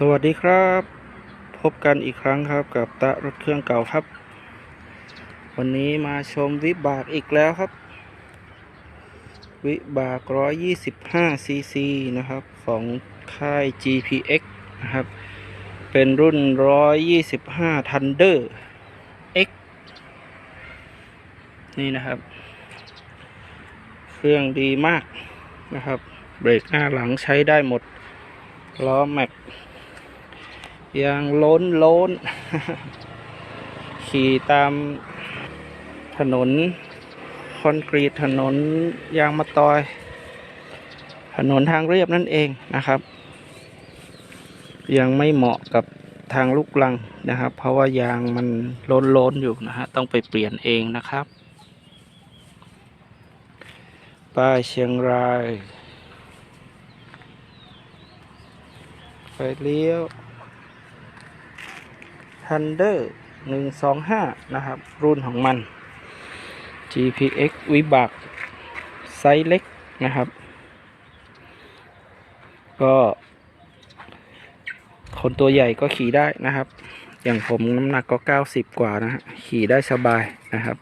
สวัสดีครับ พบกันอีกครั้งครับกับตะรถเครื่องเก่าครับ วันนี้มาชมวิบากอีกแล้วครับ วิบาก 125 ซีซีนะครับ ของค่าย GPX นะครับ เป็นรุ่น 125 Thunder X นี่นะครับ เครื่องดีมากนะครับ เบรกหน้าหลังใช้ได้หมดล้อแม็ก ยางล้นล้น ขี่ตามถนน คอนกรีตถนนยางมะตอย ถนนทางเรียบนั่นเองนะครับ ยังไม่เหมาะกับทางลูกลังนะครับ เพราะว่ายางมันล้นล้นอยู่นะฮะต้องไปเปลี่ยนเองนะครับ ป้ายเชียงรายไฟเลี้ยว Thunder 125 นะครับ รุ่นของมัน GPX วิบากไซส์เล็กนะครับ ก็คนตัวใหญ่ก็ขี่ได้นะครับ อย่างผมน้ำหนักก็ 90 กว่านะฮะขี่ได้สบายนะครับ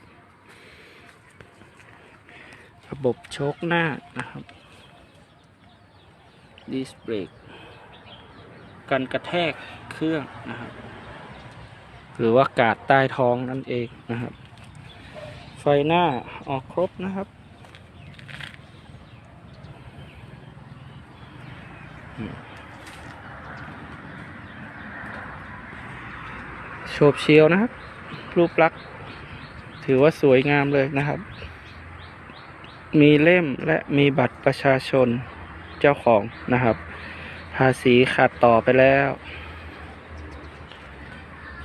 ระบบโชคหน้านะครับดิสเบรกกันกระแทกเครื่องนะครับ หรือว่ากาดใต้ท้องนั่นเองนะครับ ไฟหน้าออกครบนะครับ โฉบเชียวนะครับ รูปลักษณ์ถือว่าสวยงามเลยนะครับ มีเล่มและมีบัตรประชาชนเจ้าของนะครับ ภาษีขาดต่อไปแล้ว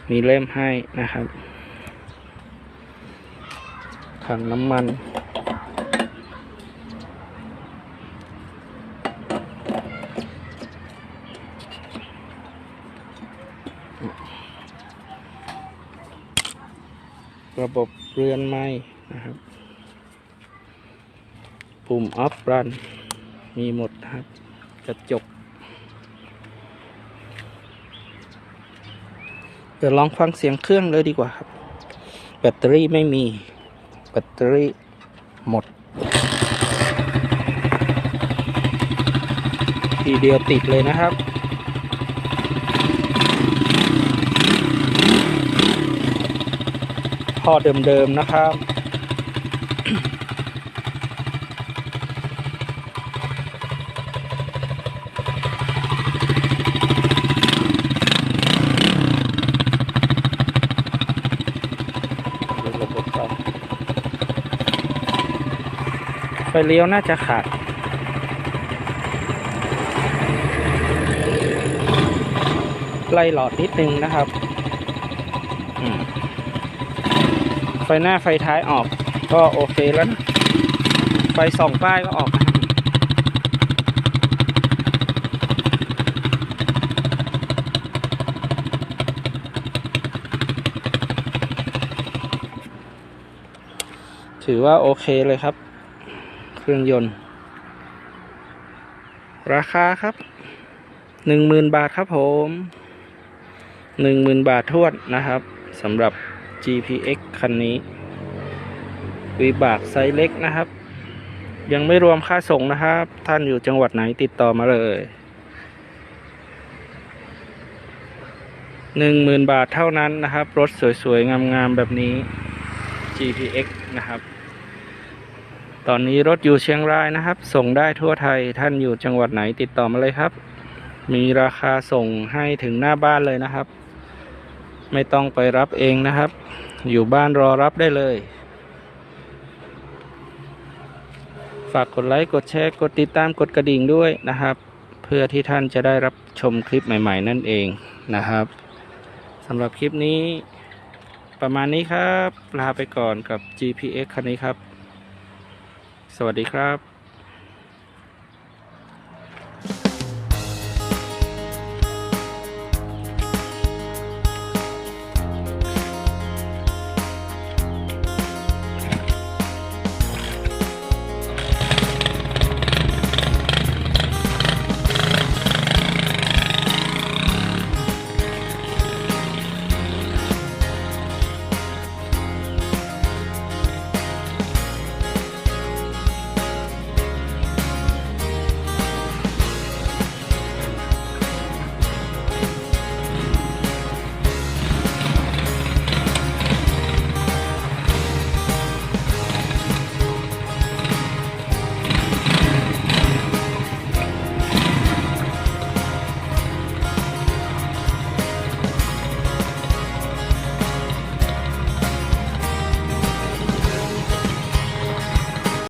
มีเล่มให้นะครับ ถังน้ำมันระบบเรือนไม้นะครับ ปุ่มออฟรัน มีหมดนะครับ กระจก เดี๋ยวลองฟังเสียงเครื่องเลยดีกว่าครับ แบตเตอรี่ไม่มี แบตเตอรี่หมด ทีเดียวติดเลยนะครับพอเดิมๆนะครับ ดูระบบไฟ ไฟเลี้ยวน่าจะขาดไล่หลอดนิดนึงนะครับอืมไฟหน้าไฟท้ายออกก็โอเคแล้วนะไฟส่องป้ายก็ออกนะครับถือว่าโอเคเลยครับเค รื่องยนต์ ราคาครับหนึ่งหมื่นบาทครับผมหนึ่งหมื่นบาททวนนะครับสำหรับ GPX คันนี้ วิบากไซส์เล็กนะครับ ยังไม่รวมค่าส่งนะครับ ท่านอยู่จังหวัดไหนติดต่อมาเลยหนึ่งหมื่นบาทเท่านั้นนะครับ รถสวยๆ งามๆ แบบนี้ GPX นะครับ ตอนนี้รถอยู่เชียงรายนะครับ ส่งได้ทั่วไทยท่านอยู่จังหวัดไหนติดต่อมาเลยครับ มีราคาส่งให้ถึงหน้าบ้านเลยนะครับ ไม่ต้องไปรับเองนะครับ อยู่บ้านรอรับได้เลย ฝากกดไลค์กดแชร์กดติดตามกดกระดิ่งด้วยนะครับ เพื่อที่ท่านจะได้รับชมคลิปใหม่ ๆ นั่นเองนะครับสำหรับคลิปนี้ประมาณนี้ครับ ลาไปก่อนกับ GPX คันนี้ครับ สวัสดีครับ